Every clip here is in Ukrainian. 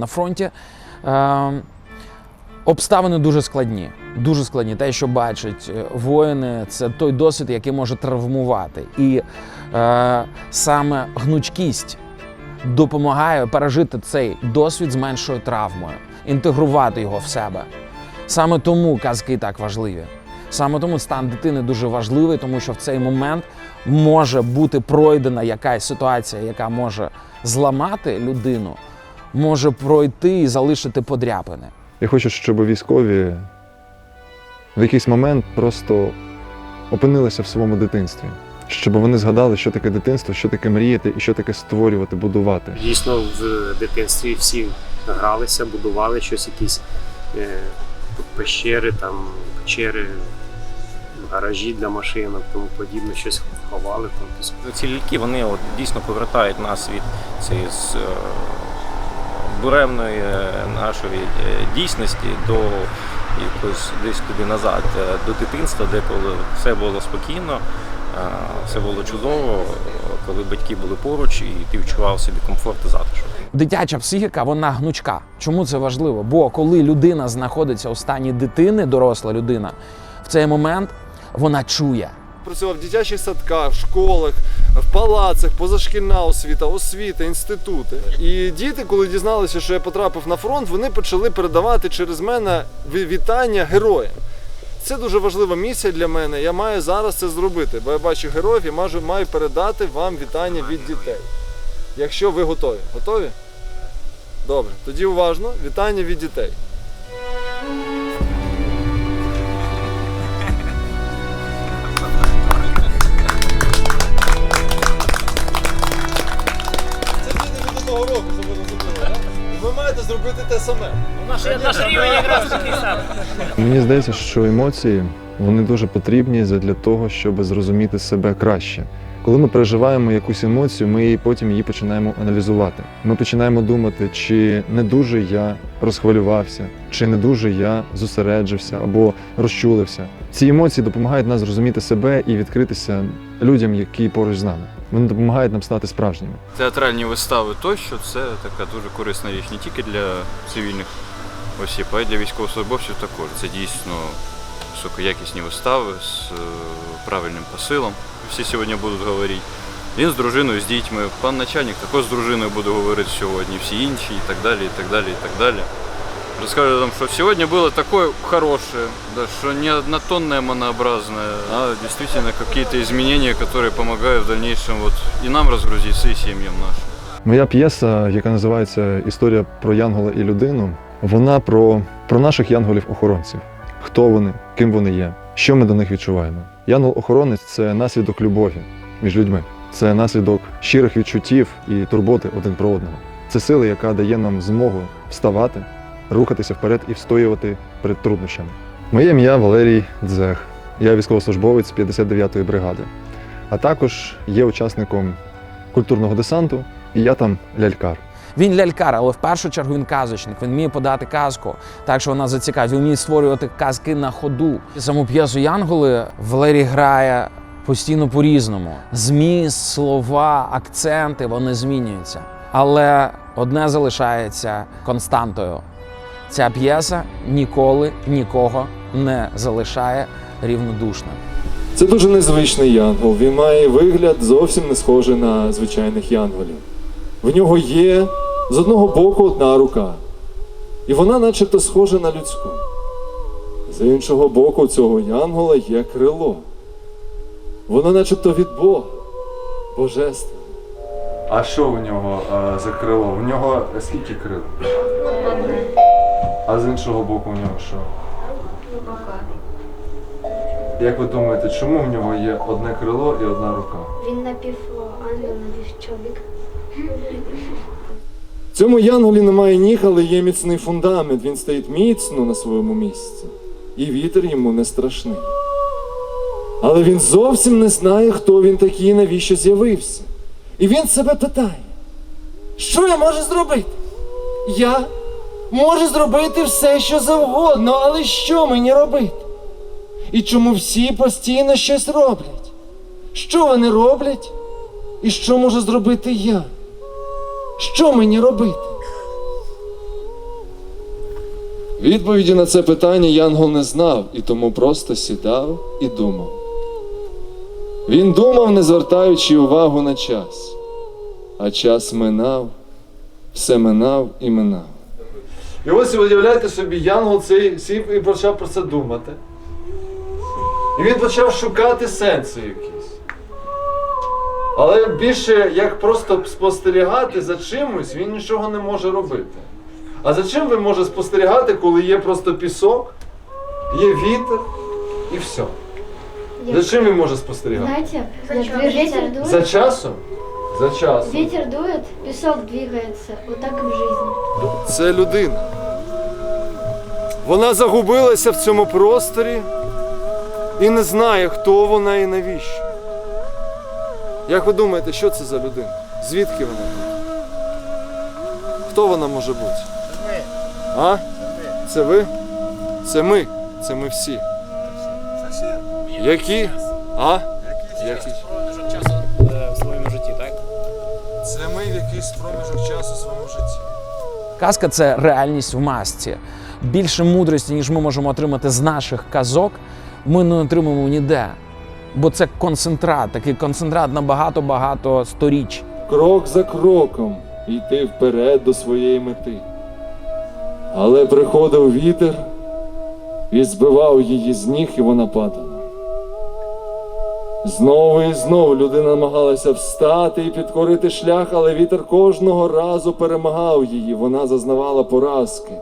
На фронті е, обставини дуже складні. Дуже складні. Те, що бачать е, воїни, це той досвід, який може травмувати. І е, саме гнучкість допомагає пережити цей досвід з меншою травмою, інтегрувати його в себе. Саме тому казки так важливі. Саме тому стан дитини дуже важливий, тому що в цей момент може бути пройдена якась ситуація, яка може зламати людину, може пройти і залишити подряпини. Я хочу, щоб військові в якийсь момент просто опинилися в своєму дитинстві, щоб вони згадали, що таке дитинство, що таке мріяти і що таке створювати, будувати. Дійсно, в дитинстві всі гралися, будували щось, якісь е, пещери, там, печери, гаражі для машинок, тому подібне, щось ховали там. Тобто Ці ляльки вони от, дійсно повертають нас від цієї е, буремної е, нашої е, дійсності до якось десь туди назад, е, до дитинства, де коли все було спокійно, все було чудово, коли батьки були поруч і ти відчував собі комфорт і затишок. Дитяча психіка вона гнучка. Чому це важливо? Бо коли людина знаходиться у стані дитини, доросла людина, в цей момент вона чує. Працював в дитячих садках, в школах, в палацах, позашкільна освіта, освіта, інститути. І діти, коли дізналися, що я потрапив на фронт, вони почали передавати через мене вітання героям. Це дуже важлива місія для мене. Я маю зараз це зробити, бо я бачу героїв і маю, маю передати вам вітання від дітей. Якщо ви готові. Готові? Добре. Тоді уважно, вітання від дітей. Зробити те саме. Наш рівень якраз такий самий. Мені здається, що емоції вони дуже потрібні для того, щоб зрозуміти себе краще. Коли ми переживаємо якусь емоцію, ми її потім її починаємо аналізувати. Ми починаємо думати, чи не дуже я розхвилювався, чи не дуже я зосереджився або розчулився. Ці емоції допомагають нас зрозуміти себе і відкритися людям, які поруч з нами. Вони допомагають нам стати справжніми. Театральні вистави тощо це така дуже корисна річ не тільки для цивільних осіб, а й для військовослужбовців також. Це дійсно високоякісні вистави з е, правильним посилом. Всі сьогодні будуть говорити. Він з дружиною, з дітьми, пан начальник також з дружиною буде говорити сьогодні, всі інші і так далі, і так далі, і так далі. Расскажу вам, что сегодня было такое хорошее, да, что не однотонное, монообразное, а действительно какие-то изменения, которые помогают в дальнейшем вот и нам разгрузиться, и семьям нашим. Моя п'єса, яка називається Історія про Янгола і людину, вона про, про наших янголів-охоронців. Хто вони, ким вони є, що ми до них відчуваємо. Янгол-охоронець це наслідок любові між людьми, це наслідок щирих відчуттів і турботи один про одного. Це сила, яка дає нам змогу вставати, рухатися вперед і встоювати перед труднощами. Моє ім'я Валерій Дзех. Я військовослужбовець 59-ї бригади, а також є учасником культурного десанту, і я там лялькар. Він лялькар, але в першу чергу він казочник. Він вміє подати казку, так що вона зацікавить. Він вміє створювати казки на ходу. Саму п'єсу Янголи Валерій грає постійно по-різному. Зміст, слова, акценти вони змінюються. Але одне залишається константою. Ця п'єса ніколи нікого не залишає рівнодушним. Це дуже незвичний янгол. Він має вигляд зовсім не схожий на звичайних янголів. В нього є з одного боку одна рука, і вона начебто схожа на людську. З іншого боку у цього янгола є крило. Воно начебто від Бога, божественне. А що у нього а, за крило? У нього скільки крил? А з іншого боку у нього що? Як ви думаєте, чому в нього є одне крило і одна рука? Він напівангел, напівчоловік. Цьому янголі немає ніг, але є міцний фундамент. Він стоїть міцно на своєму місці. І вітер йому не страшний. Але він зовсім не знає, хто він такий і навіщо з'явився. І він себе питає: що я можу зробити? Я можу зробити все, що завгодно, але що мені робити? І чому всі постійно щось роблять? Що вони роблять? І що можу зробити я? Що мені робити? Відповіді на це питання Янгол не знав і тому просто сідав і думав. Він думав, не звертаючи увагу на час. А час минав, все минав і минав. І ось уявляєте собі, Янгол цей сів і почав про це думати. І він почав шукати сенси якісь. Але більше як просто спостерігати за чимось, він нічого не може робити. А за чим він може спостерігати, коли є просто пісок, є вітер і все? За чим він може спостерігати? Ветер За часом? За часом. ветер дует, песок двигается. Вот так и в жизни. Це людина. Вона загубилася в цьому просторі і не знає, хто вона і навіщо. Як ви думаєте, що це за людина? Звідки вона тут? Хто вона може бути? А? Це ви? Це ми. Це ми всі. Які? А? Які? Проміжок Це ми в якийсь проміжок часу в своєму житті. Казка це реальність в масці. Більше мудрості, ніж ми можемо отримати з наших казок, ми не отримаємо ніде. Бо це концентрат, такий концентрат на багато-багато сторіч. крок за кроком йти вперед до своєї мети. Але приходив вітер і збивав її з ніг, і вона падала. Знову і знову людина намагалася встати і підкорити шлях, але вітер кожного разу перемагав її. Вона зазнавала поразки.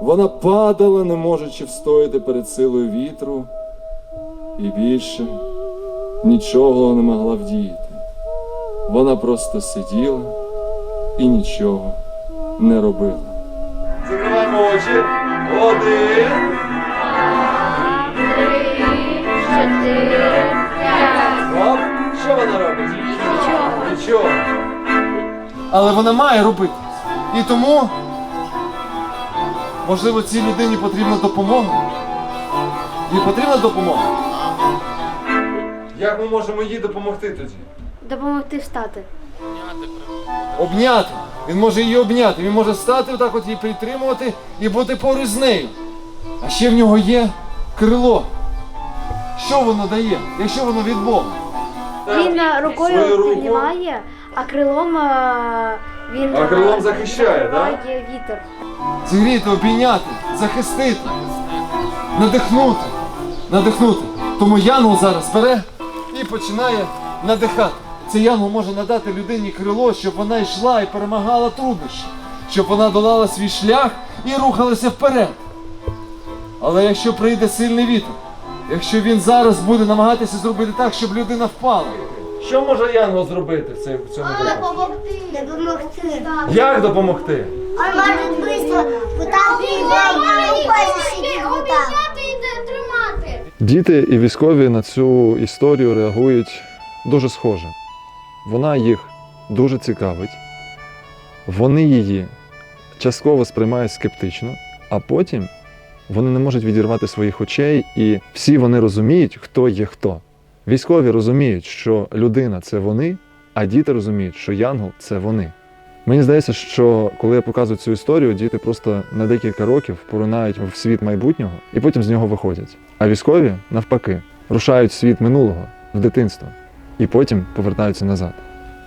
Вона падала, не можучи встояти перед силою вітру, і більше нічого не могла вдіяти. Вона просто сиділа і нічого не робила. Закриваємо очі. Один. Оп. Що вона робить? Нічого. Нічого. Але вона має робити. І тому, можливо, цій людині потрібна допомога. Їй потрібна допомога. Як ми можемо їй допомогти тоді? Допомогти встати. Обняти. Він може її обняти. Він може стати отак от її підтримувати і бути поруч з нею. А ще в нього є крило. Що воно дає, якщо воно від Бога? Він е, Свою рукою руку. піднімає, а крилом е, він А е, крилом захищає, да? закриває вітер. Зігріти, обійняти, захистити, надихнути, надихнути. Тому Янгол зараз бере і починає надихати. Цей янгол може надати людині крило, щоб вона йшла і перемагала труднощі, щоб вона долала свій шлях і рухалася вперед. Але якщо прийде сильний вітер, якщо він зараз буде намагатися зробити так, щоб людина впала, що може янгол зробити в цей- в цьому випадку? Допомогти. Допомогти. Як допомогти? Он так бегать, рукой сидит вот так. тримати. Діти і військові на цю історію реагують дуже схоже. Вона їх дуже цікавить, вони її частково сприймають скептично, а потім вони не можуть відірвати своїх очей, і всі вони розуміють, хто є хто. Військові розуміють, що людина це вони, а діти розуміють, що янгол це вони. Мені здається, що коли я показую цю історію, діти просто на декілька років поринають в світ майбутнього і потім з нього виходять. А військові, навпаки, рушають світ минулого, в дитинство, і потім повертаються назад.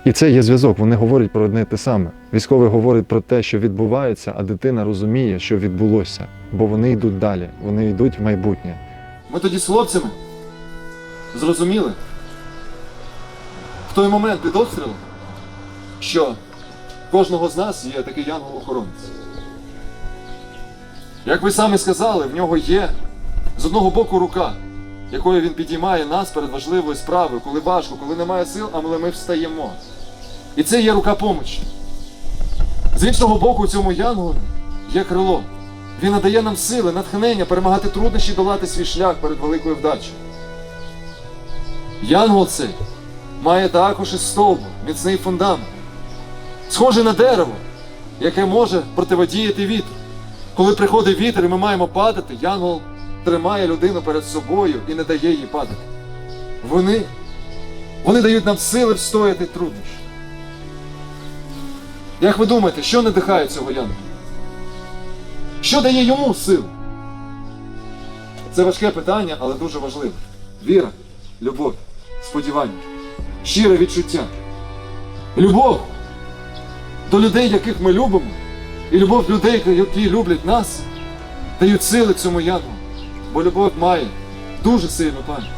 І це є зв'язок. Вони говорять про одне і те саме. Військовий говорить про те, що відбувається, а дитина розуміє, що відбулося, бо вони йдуть далі, вони йдуть в майбутнє. Ми тоді з хлопцями зрозуміли в той момент під обстрілом, що кожного з нас є такий янгол-охоронець. Як ви самі сказали, в нього є з одного боку рука, якою він підіймає нас перед важливою справою, коли важко, коли немає сил, але ми встаємо. І це є рука помочі. З іншого боку, цьому янголу є крило. Він надає нам сили, натхнення перемагати труднощі, долати свій шлях перед великою вдачею. Янгол цей має також і стовбур, міцний фундамент, схожий на дерево, яке може противодіяти вітру. Коли приходить вітер і ми маємо падати, янгол тримає людину перед собою і не дає їй падати. Вони, вони дають нам сили встояти труднощі. Як ви думаєте, що надихає цього янгола? Що дає йому силу? Це важке питання, але дуже важливе. Віра, любов, сподівання, щире відчуття. Любов до людей, яких ми любимо, і любов людей, які люблять нас, дають сили цьому янголу. Бо любов має дуже сильну пам'ять.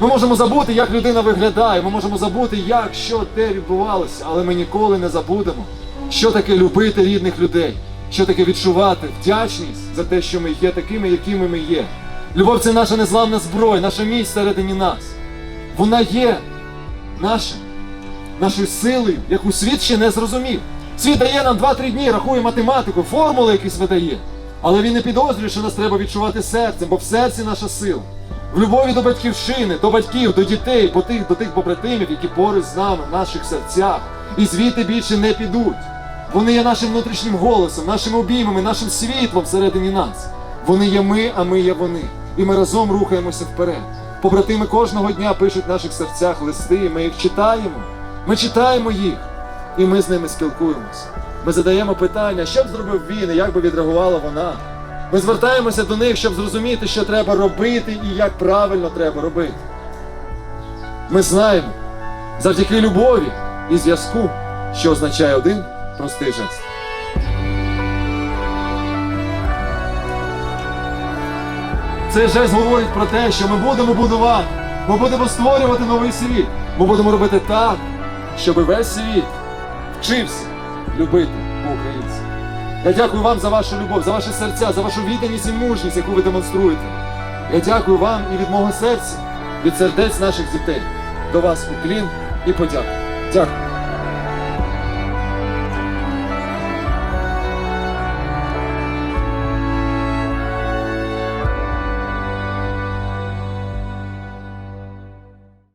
Ми можемо забути, як людина виглядає, ми можемо забути, як, що, де відбувалося, але ми ніколи не забудемо, що таке любити рідних людей, що таке відчувати вдячність за те, що ми є такими, якими ми є. Любов це наша незламна зброя, наша міць всередині нас. Вона є наша, нашою силою, яку світ ще не зрозумів. Світ дає нам 2-3 дні, рахує математику, формули якісь видає. Але він не підозрює, що нас треба відчувати серцем, бо в серці наша сила. В любові до батьківщини, до батьків, до дітей, по тих, до тих побратимів, які поруч з нами, в наших серцях, і звідти більше не підуть. Вони є нашим внутрішнім голосом, нашими обіймами, нашим світлом всередині нас. Вони є ми, а ми є вони. І ми разом рухаємося вперед. Побратими кожного дня пишуть в наших серцях листи, і ми їх читаємо. Ми читаємо їх, і ми з ними спілкуємося. Ми задаємо питання, що б зробив він і як би відреагувала вона. Ми звертаємося до них, щоб зрозуміти, що треба робити і як правильно треба робити. Ми знаємо завдяки любові і зв'язку, що означає один простий жест. Цей жест говорить про те, що ми будемо будувати, ми будемо створювати новий світ. Ми будемо робити так, щоб весь світ вчився любити по-українськи. Я дякую вам за вашу любов, за ваше серця, за вашу відданість і мужність, яку ви демонструєте. Я дякую вам і від мого серця, від сердець наших дітей. До вас уклін і подяку. Дякую.